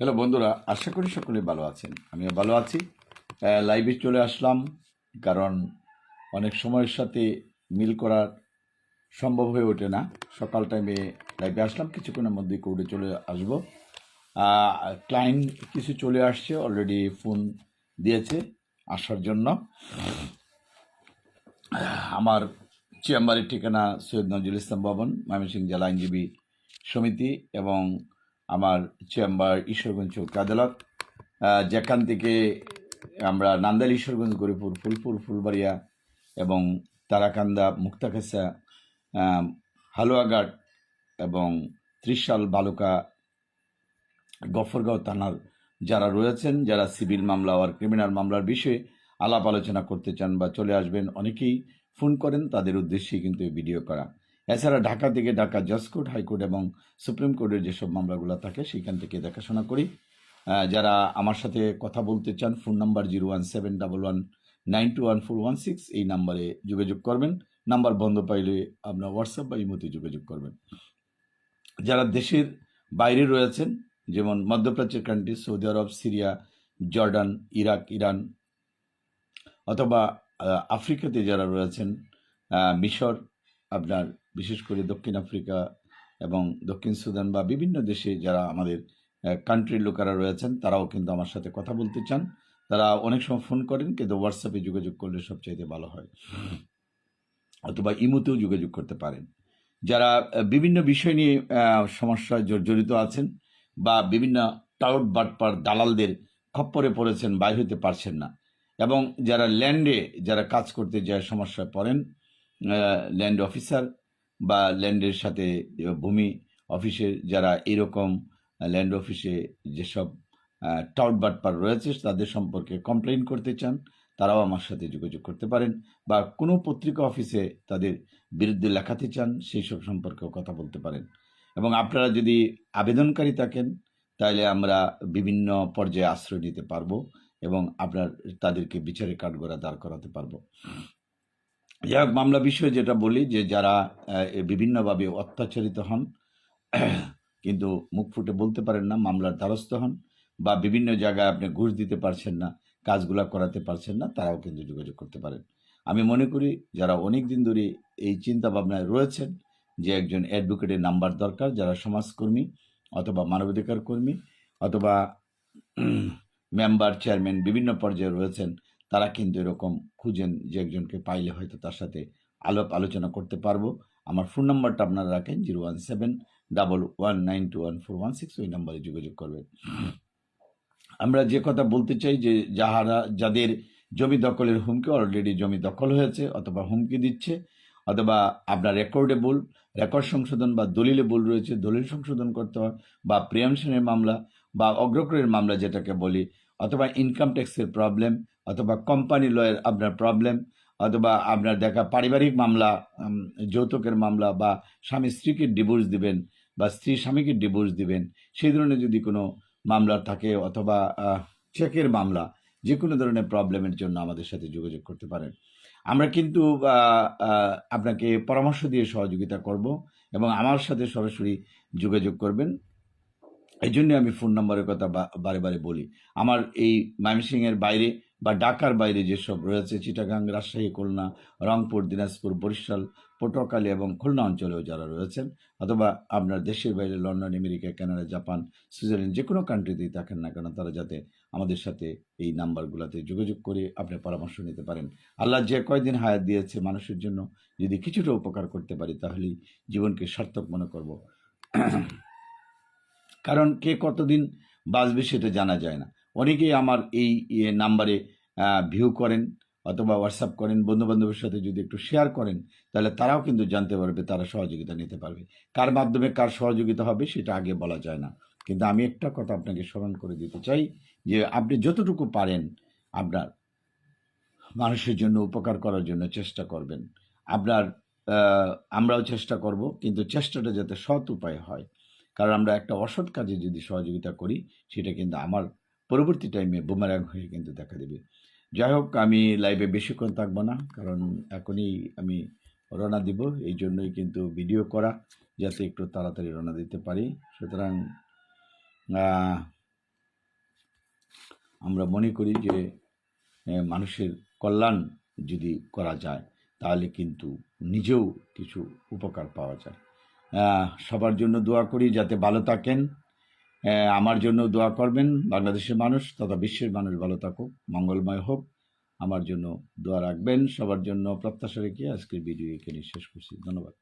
Hello বন্ধুরা, আশা করি সকলে ভালো আছেন। আমিও ভালো আছি। লাইভে চলে আসলাম, কারণ অনেক সময়ের সাথে মিল করার সম্ভব হয়ে ওঠে না। সকাল টাইমে লাইভে আসলাম, কিছুক্ষণের মধ্যে কোর্টে চলে আসব। ক্লায়েন্ট কিছু চলে আসছে অলরেডি ফোন দিয়েছে আসার জন্য। আমার চেম্বারের ঠিকানা সৈয়দ নজরুল ইসলাম ভবন, ময়মনসিংহ জেলা আইনজীবী সমিতি এবং আমার চেম্বার ঈশ্বরগঞ্জ চৌক আদালত যেখান থেকে আমরা নান্দাইল ঈশ্বরগঞ্জ গরিপুর ফুলপুর ফুলবাড়িয়া এবং তারাকান্দা মুক্তাখাসা আহ, হালুয়াঘাট এবং ত্রিশাল বালুকা গফরগাঁও থানার যারা রয়েছেন যারা সিভিল মামলা আর ক্রিমিনাল মামলার বিষয়ে আলাপ আলোচনা করতে চান বা চলে আসবেন অনেকেই ফোন করেন তাদের উদ্দেশ্যেই কিন্তু ভিডিও করা। এছাড়া ঢাকা থেকে ঢাকা জজ কোর্ট হাইকোর্ট এবং সুপ্রিম কোর্টের যেসব মামলাগুলো থাকে, সেখান থেকে দেখাশোনা করি। যারা আমার সাথে কথা বলতে চান, phone number zero one seven double one nine two one four one six, এই নাম্বারে যোগাযোগ করবেন। নাম্বার বন্ধ পাইলে আপনার হোয়াটসঅ্যাপ বা ইমোতে যোগাযোগ করবেন। যারা দেশের বাইরে রয়েছেন, যেমন মধ্যপ্রাচ্যের country Saudi Arab, Syria, Jordan, Iraq, Iran, অথবা আফ্রিকাতে যারা রয়েছেন মিশর, আপনার বিশেষ করে দক্ষিণ আফ্রিকা এবং দক্ষিণ সুদান বা বিভিন্ন দেশে যারা আমাদের কান্ট্রির লোকেরা রয়েছেন, তারাও কিন্তু আমার সাথে কথা বলতে চান। তারা অনেক সময় ফোন করেন, কিন্তু হোয়াটসঅ্যাপে যোগাযোগ করলে সবচাইতে ভালো হয়। অথবা ইমোতেও যোগাযোগ করতে পারেন। যারা বিভিন্ন বিষয় নিয়ে সমস্যায় জড়িত আছেন বা বিভিন্ন টাউট বাটপার দালালদের খপ্পরে পড়েছেন বাইর হতে পারছেন না এবং যারা ল্যান্ডে যারা কাজ করতে যায়, সমস্যায় পড়েন ল্যান্ড অফিসার বা ল্যান্ডের সাথে ভূমি অফিসের যারা এরকম ল্যান্ড অফিসে যেসব টাউট বাটপার রয়েছে, তাদের সম্পর্কে কমপ্লেন করতে চান, তারাও আমার সাথে যোগাযোগ করতে পারেন বা কোনো পত্রিকা অফিসে তাদের বিরুদ্ধে লেখাতে চান, সেই সব সম্পর্কেও কথা বলতে পারেন। এবং আপনারা যদি আবেদনকারী থাকেন তাহলে আমরা বিভিন্ন পর্যায়ে আশ্রয় নিতে পারব এবং আপনার, তাদেরকে বিচারে কাঠগড়া দাঁড় করাতে পারব। যাই মামলা বিষয়ে যেটা বলি যে যারা বিভিন্নভাবে অত্যাচারিত হন, কিন্তু মুখ ফুটে বলতে পারেন না, মামলার দ্বারস্থ হন বা বিভিন্ন জায়গায় আপনি ঘুষ দিতে পারছেন না, কাজগুলা করাতে পারছেন না, তারাও কিন্তু যোগাযোগ করতে পারেন। আমি মনে করি যারা অনেক দিন ধরে এই চিন্তা ভাবনায় রয়েছেন যে একজন অ্যাডভোকেটের নাম্বার দরকার, যারা সমাজকর্মী অথবা মানবাধিকার কর্মী অথবা মেম্বার, চেয়ারম্যান বিভিন্ন পর্যায়ে রয়েছেন তারা কিন্তু এরকম খুঁজেন যে একজনকে পাইলে হয়তো তার সাথে আলাপ আলোচনা করতে পারব। আমার ফোন নাম্বারটা আপনারা রাখেন zero one seven, double one nine two one four one six, ওই নাম্বারে যোগাযোগ করবেন। আমরা যে কথা বলতে চাই যে যাহারা, যাদের জমি দখলের হুমকি অলরেডি জমি দখল হয়েছে অথবা হুমকি দিচ্ছে, অথবা আপনার রেকর্ডে ভুল রেকর্ড সংশোধন বা দলিলে ভুল রয়েছে, দলিল সংশোধন করতে হয়, বা প্রিয়ামশনের মামলা, বা অগ্রক্রয়ের মামলা যেটাকে বলি, অথবা ইনকাম ট্যাক্সের প্রবলেম অথবা কোম্পানি লয়ের আপনার প্রবলেম অথবা আপনার দেখা পারিবারিক মামলা যৌতুকের মামলা বা স্বামী স্ত্রীকে ডিভোর্স দিবেন বা স্ত্রী স্বামীকে ডিভোর্স দিবেন, সেই ধরনের যদি কোনো মামলা থাকে অথবা চেকের মামলা যে কোনো ধরনের প্রবলেমের জন্য আমাদের সাথে যোগাযোগ করতে পারেন। আমরা কিন্তু আপনাকে পরামর্শ দিয়ে সহযোগিতা করব এবং আমার সাথে সরাসরি যোগাযোগ করবেন। এই জন্য আমি ফোন নম্বরের কথা বারে বারে বলি। আমার এই ময়মনসিংহের বাইরে বা ঢাকার বাইরে যেসব রয়েছে, চিটাগাং, রাজশাহী, খুলনা, রংপুর, দিনাজপুর, বরিশাল, পটুয়াখালী এবং খুলনা অঞ্চলেও যারা রয়েছেন অথবা আপনার দেশের বাইরে London, America, Canada, Japan, Switzerland যে কোনো কান্ট্রিতেই থাকেন না কেন, তারা যাতে আমাদের সাথে এই নাম্বারগুলোতে যোগাযোগ করে আপনি পরামর্শ নিতে পারেন। আল্লাহ যে কয়দিন হায়াত দিয়েছে মানুষের জন্য, যদি কিছুটা উপকার করতে পারি, তাহলেই জীবনকে সার্থক মনে করব। কারণ কে কতদিন বাঁচবে সেটা জানা যায় না। অনেকেই আমার এই নাম্বারে ভিউ করেন অথবা হোয়াটসঅ্যাপ করেন বন্ধু বান্ধবের সাথে যদি একটু শেয়ার করেন, তাহলে তারাও কিন্তু জানতে পারবে, তারা সহযোগিতা নিতে পারবে। কার মাধ্যমে কার সহযোগিতা হবে সেটা আগে বলা যায় না। কিন্তু আমি একটা কথা আপনাকে স্মরণ করে দিতে চাই যে আপনি যতটুকু পারেন আপনার মানুষের জন্য উপকার করার জন্য চেষ্টা করবেন। আপনার আমরাও চেষ্টা করব, কিন্তু চেষ্টাটা যাতে সৎ উপায় হয়। কারণ আমরা একটা অসৎ কাজে যদি সহযোগিতা করি, সেটা কিন্তু আমার পরবর্তী টাইমে বুমারাং হয়ে কিন্তু দেখা দেবে। যাই হোক, আমি লাইভে বেশিক্ষণ থাকব না, কারণ এখনই আমি রওনা দিব, এই জন্যই কিন্তু ভিডিও করা, যাতে একটু তাড়াতাড়ি রওনা দিতে পারি। সুতরাং আমরা মনে করি যে মানুষের কল্যাণ যদি করা যায়, তাহলে কিন্তু নিজেও কিছু উপকার পাওয়া যায়। সবার জন্য দোয়া করি, যাতে ভালো থাকেন। আমার জন্য দোয়া করবেন, বাংলাদেশের মানুষ তথা বিশ্বের মানুষ ভালো থাকুক, মঙ্গলময় হোক। আমার জন্য দোয়া রাখবেন, সবার জন্য প্রত্যাশা রেখে আজকের ভিডিও এখানে শেষ করছি। ধন্যবাদ।